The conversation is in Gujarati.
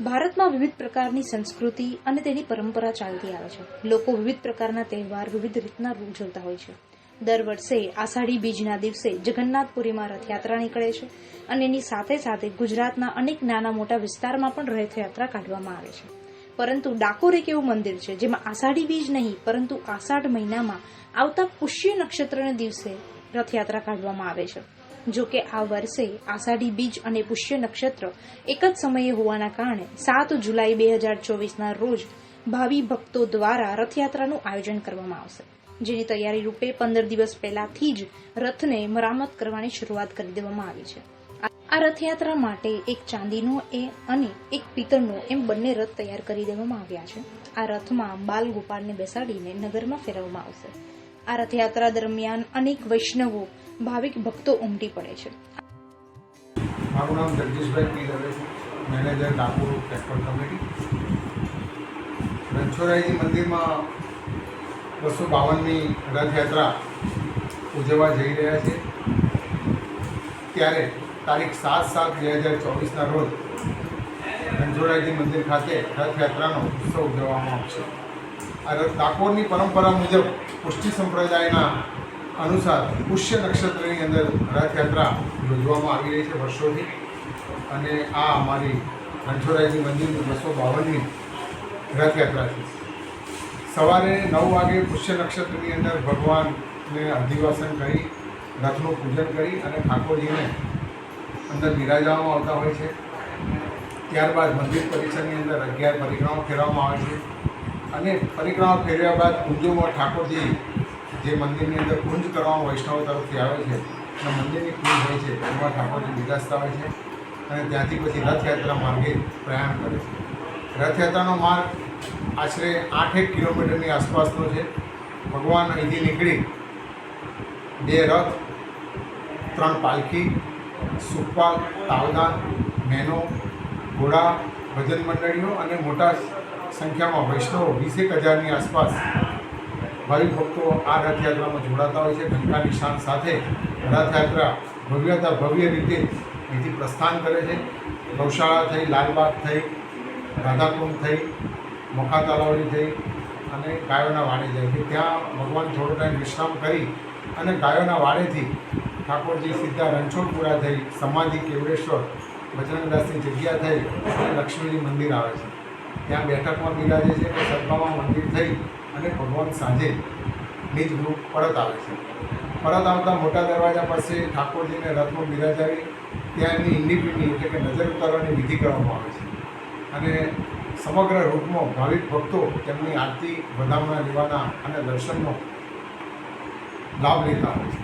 ભારતમાં વિવિધ પ્રકારની સંસ્કૃતિ અને તેની પરંપરા ચાલતી આવે છે. લોકો વિવિધ પ્રકારના તહેવાર, વિવિધ રીતના ઉજવતા હોય છે. દર વર્ષે આષાઢી બીજના દિવસે જગન્નાથપુરીમાં રથયાત્રા નીકળે છે અને એની સાથે સાથે ગુજરાતના અનેક નાના મોટા વિસ્તારમાં પણ રથયાત્રા કાઢવામાં આવે છે. પરંતુ ડાકોર એક એવું મંદિર છે જેમાં આષાઢી બીજ નહીં, પરંતુ આષાઢ મહિનામાં આવતા પુષ્ય નક્ષત્રને દિવસે રથયાત્રા કાઢવામાં આવે છે. જો કે આ વર્ષે આષાઢી બીજ અને પુષ્ય નક્ષત્ર એક જ સમયે હોવાના કારણે સાત જુલાઈ બે હજાર ચોવીસના રોજ ભાવિ ભક્તો દ્વારા રથયાત્રાનું આયોજન કરવામાં આવશે, જેની તૈયારી રૂપે પંદર દિવસ પહેલાથી જ રથને મરામત કરવાની શરૂઆત કરી દેવામાં આવી છે. આ રથયાત્રા માટે એક ચાંદીનો એ અને એક પિત્તળનો એમ બંને રથ તૈયાર કરી દેવામાં આવ્યા છે. આ રથમાં બાલ ગોપાલને બેસાડીને નગરમાં ફેરવવામાં આવશે. આ રથયાત્રા દરમિયાન અનેક વૈષ્ણવો ભાવિક ભક્તો ઉમટી પડે છે. મારું નામ જગદીશભાઈ પી દવે છે. Manager Dakor petrol committee. Ranchhodraiji મંદિરમાં બસો બાવનની રથયાત્રા ઉજવવા જઈ રહ્યા છે. ત્યારે તારીખ સાત સાત બે હજાર ચોવીસના રોજ રણછોડરાયજી મંદિર ખાતે રથયાત્રાનો ઉત્સવ ઉજવવામાં આવશે. આ રથ ડાકોરની પરંપરા મુજબ પુષ્ટિ સંપ્રદાયના અનુસાર પુષ્ય નક્ષત્રની અંદર રથયાત્રા યોજવામાં આવી રહી છે વર્ષોથી. અને આ અમારી રણછોડરાયજી મંદિરની બસો બાવનની રથયાત્રા છે. સવારે નવ વાગે પુષ્ય નક્ષત્રની અંદર ભગવાનને અધિવાસન કરી, રથનું પૂજન કરી અને ઠાકોરજીને અંદર બિરાજવામાં આવતા હોય છે. ત્યારબાદ મંદિર પરિસરની અંદર અગિયાર પરિક્રમા ફેરવામાં આવે છે. અને પરિક્રમા ફેરવ્યા બાદ કુંજોમાં ઠાકોરજી જે મંદિરની અંદર કુંજ કરવામાં વૈષ્ણવ તરફથી આવે છે, અને મંદિરની કુંજ હોય છે એમાં ઠાકોરજી વિકાસતા હોય છે, અને ત્યાંથી પછી રથયાત્રા માર્ગે પ્રયાણ કરે છે. રથયાત્રાનો માર્ગ આશરે આઠેક કિલોમીટરની આસપાસનો છે. ભગવાન અહીંથી નીકળી, બે રથ, ત્રણ પાલખી, સુખપાલ તાવદાન મેનો, ઘોડા, ભજન મંડળીઓ અને મોટા સંખ્યામાં વૈષ્ણવો વીસેક હજારની આસપાસ ભક્તો આ રથયાત્રામાં જોડાતા હોય છે. ઘંટા નિશાન સાથે રથયાત્રા ભવ્યતા ભવ્ય રીતે અહીંથી પ્રસ્થાન કરે છે. ગૌશાળા થઈ, લાલબાગ થઈ, રાધાકુંડ થઈ મોખા તલાવડી થઈ અને ગાયોના વાડે જાય છે. ત્યાં ભગવાન થોડો વિશ્રામ કરી અને ગાયોના વાડેથી ઠાકોરજી સીધા રણછોડપુરા થઈ, સમાધિ, કેવડેશ્વર, બજરંગદાસની જગ્યા થઈ અને લક્ષ્મીજી મંદિર આવે છે. ત્યાં બેઠકમાં બિરાજે છે કે સદભામાં મંદિર થઈ અને ભગવાન સાંજે નિજ ગૃહ પરત આવે છે. પરત આવતા મોટા દરવાજા પાસે ઠાકોરજીને રથમાં બિરાજાવી ત્યાં એમની ઇન્ડિપિંડી એટલે કે નજર ઉતારવાની વિધિ કરવામાં આવે છે. અને સમગ્ર રૂપમાં ભાવિક ભક્તો તેમની આરતી, વધામણા લેવાના અને દર્શનનો લાભ લેતા હોય છે.